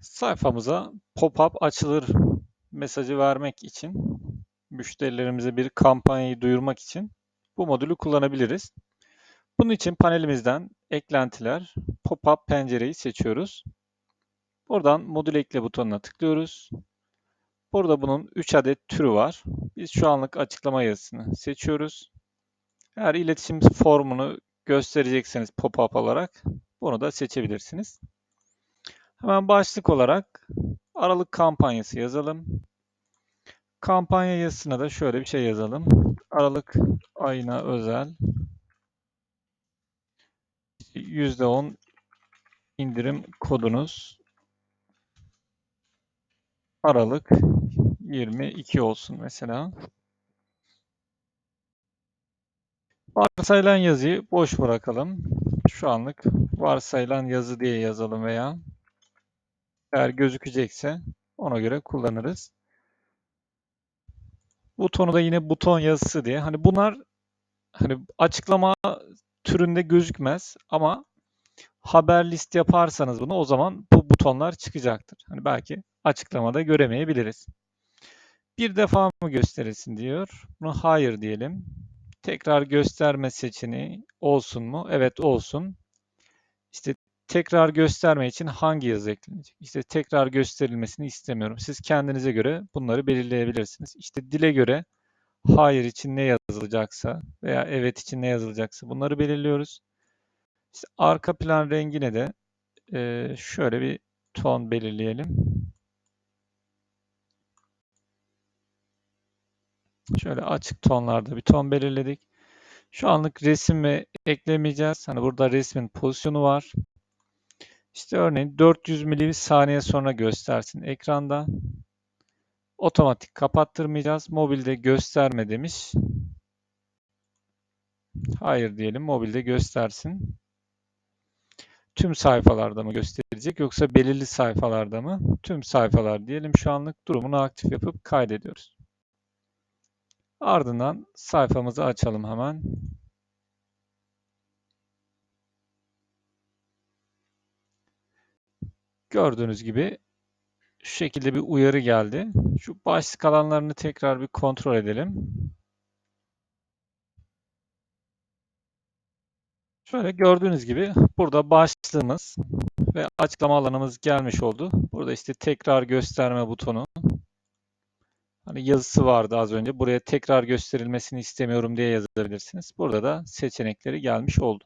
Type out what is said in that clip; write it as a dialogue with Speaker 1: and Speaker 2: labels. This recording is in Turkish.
Speaker 1: Sayfamıza pop-up açılır mesajı vermek için, müşterilerimize bir kampanyayı duyurmak için bu modülü kullanabiliriz. Bunun için panelimizden eklentiler, pop-up pencereyi seçiyoruz. Buradan modül ekle butonuna tıklıyoruz. Burada bunun 3 adet türü var. Biz şu anlık açıklama yazısını seçiyoruz. Eğer iletişim formunu gösterecekseniz pop-up olarak bunu da seçebilirsiniz. Hemen başlık olarak Aralık kampanyası yazalım. Kampanya yazısına da şöyle bir şey yazalım. Aralık ayına özel %10 indirim kodunuz Aralık 22 olsun mesela. Varsayılan yazıyı boş bırakalım. Şu anlık varsayılan yazı diye yazalım veya eğer gözükecekse ona göre kullanırız. Butonu da yine buton yazısı diye. Hani bunlar hani açıklama türünde gözükmez ama haber list yaparsanız bunu o zaman bu butonlar çıkacaktır. Hani belki açıklamada göremeyebiliriz. Bir defa mı gösterilsin diyor. Bunu hayır diyelim. Tekrar gösterme seçeneği olsun mu? Evet olsun. İşte tekrar gösterme için hangi yazı eklenecek? İşte tekrar gösterilmesini istemiyorum. Siz kendinize göre bunları belirleyebilirsiniz. İşte dile göre hayır için ne yazılacaksa veya evet için ne yazılacaksa bunları belirliyoruz. İşte arka plan rengine de e, şöyle bir ton belirleyelim. Şöyle açık tonlarda bir ton belirledik. Şu anlık resim ve eklemeyeceğiz. Hani burada resmin pozisyonu var. İşte örneğin 400 milisaniye sonra göstersin ekranda. Otomatik kapattırmayacağız. Mobilde gösterme demiş. Hayır diyelim. Mobilde göstersin. Tüm sayfalarda mı gösterecek yoksa belirli sayfalarda mı? Tüm sayfalar diyelim. Şu anlık durumunu aktif yapıp kaydediyoruz. Ardından sayfamızı açalım hemen. Gördüğünüz gibi şu şekilde bir uyarı geldi. Şu başlık alanlarını tekrar bir kontrol edelim. Şöyle gördüğünüz gibi burada başlığımız ve açıklama alanımız gelmiş oldu. Burada işte tekrar gösterme butonu. Hani yazısı vardı az önce. Buraya tekrar gösterilmesini istemiyorum diye yazabilirsiniz. Burada da seçenekleri gelmiş oldu.